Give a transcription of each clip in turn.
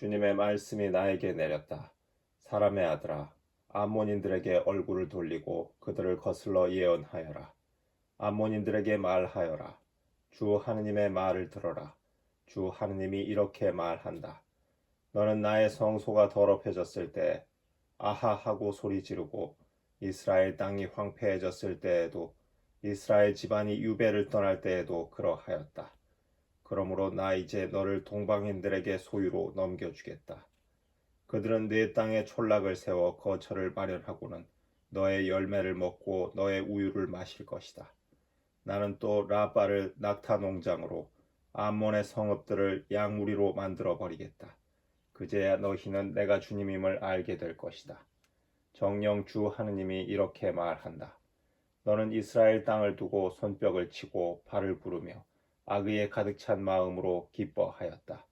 주님의 말씀이 나에게 내렸다. 사람의 아들아, 암몬인들에게 얼굴을 돌리고 그들을 거슬러 예언하여라. 암몬인들에게 말하여라. 주 하느님의 말을 들어라. 주 하느님이 이렇게 말한다. 너는 나의 성소가 더럽혀졌을 때 아하 하고 소리 지르고 이스라엘 땅이 황폐해졌을 때에도 이스라엘 집안이 유배를 떠날 때에도 그러하였다. 그러므로 나 이제 너를 동방인들에게 소유로 넘겨주겠다. 그들은 네 땅에 촌락을 세워 거처를 마련하고는 너의 열매를 먹고 너의 우유를 마실 것이다. 나는 또 라빠를 낙타 농장으로 암몬의 성읍들을 양무리로 만들어 버리겠다. 그제야 너희는 내가 주님임을 알게 될 것이다. 정령 주 하느님이 이렇게 말한다. 너는 이스라엘 땅을 두고 손뼉을 치고 발을 부르며 악의에 가득 찬 마음으로 기뻐하였다.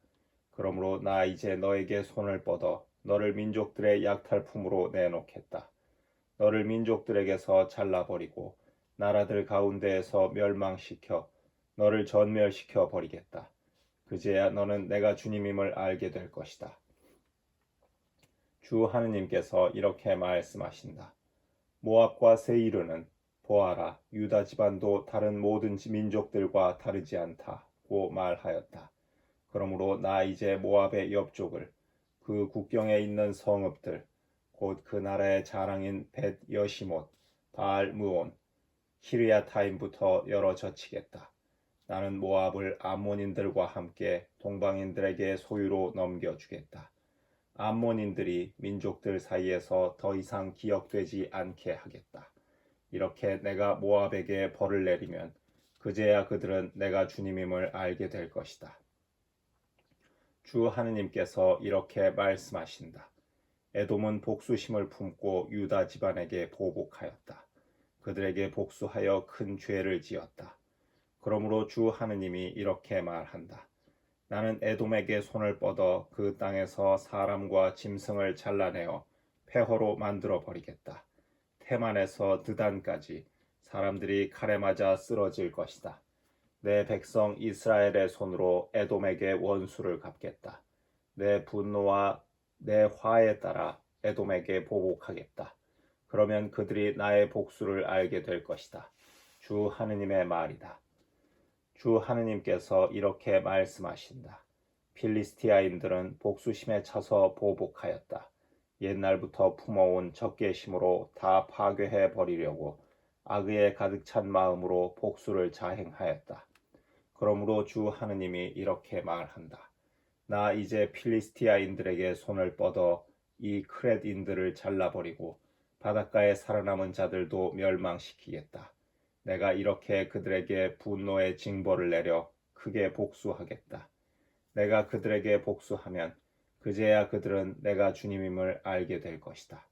그러므로 나 이제 너에게 손을 뻗어 너를 민족들의 약탈품으로 내놓겠다. 너를 민족들에게서 잘라버리고 나라들 가운데에서 멸망시켜 너를 전멸시켜 버리겠다. 그제야 너는 내가 주님임을 알게 될 것이다. 주 하느님께서 이렇게 말씀하신다. 모압과 세이르는 보아라 유다 집안도 다른 모든 민족들과 다르지 않다고 말하였다. 그러므로 나 이제 모압의 옆쪽을 그 국경에 있는 성읍들 곧 그 나라의 자랑인 벳 여시못 바알 무온 히르야타임부터 열어 젖히겠다. 나는 모압을 암몬인들과 함께 동방인들에게 소유로 넘겨주겠다. 암몬인들이 민족들 사이에서 더 이상 기억되지 않게 하겠다. 이렇게 내가 모압에게 벌을 내리면 그제야 그들은 내가 주님임을 알게 될 것이다. 주 하느님께서 이렇게 말씀하신다. 에돔은 복수심을 품고 유다 집안에게 보복하였다. 그들에게 복수하여 큰 죄를 지었다. 그러므로 주 하느님이 이렇게 말한다. 나는 에돔에게 손을 뻗어 그 땅에서 사람과 짐승을 잘라내어 폐허로 만들어 버리겠다. 테만에서 드단까지 사람들이 칼에 맞아 쓰러질 것이다. 내 백성 이스라엘의 손으로 에돔에게 원수를 갚겠다. 내 분노와 내 화에 따라 에돔에게 보복하겠다. 그러면 그들이 나의 복수를 알게 될 것이다. 주 하느님의 말이다. 주 하느님께서 이렇게 말씀하신다. 필리스티아인들은 복수심에 차서 보복하였다. 옛날부터 품어온 적개심으로 다 파괴해 버리려고 악의에 가득 찬 마음으로 복수를 자행하였다. 그러므로 주 하느님이 이렇게 말한다. 나 이제 필리스티아인들에게 손을 뻗어 이 크렛인들을 잘라버리고 바닷가에 살아남은 자들도 멸망시키겠다. 내가 이렇게 그들에게 분노의 징벌을 내려 크게 복수하겠다. 내가 그들에게 복수하면 그제야 그들은 내가 주님임을 알게 될 것이다.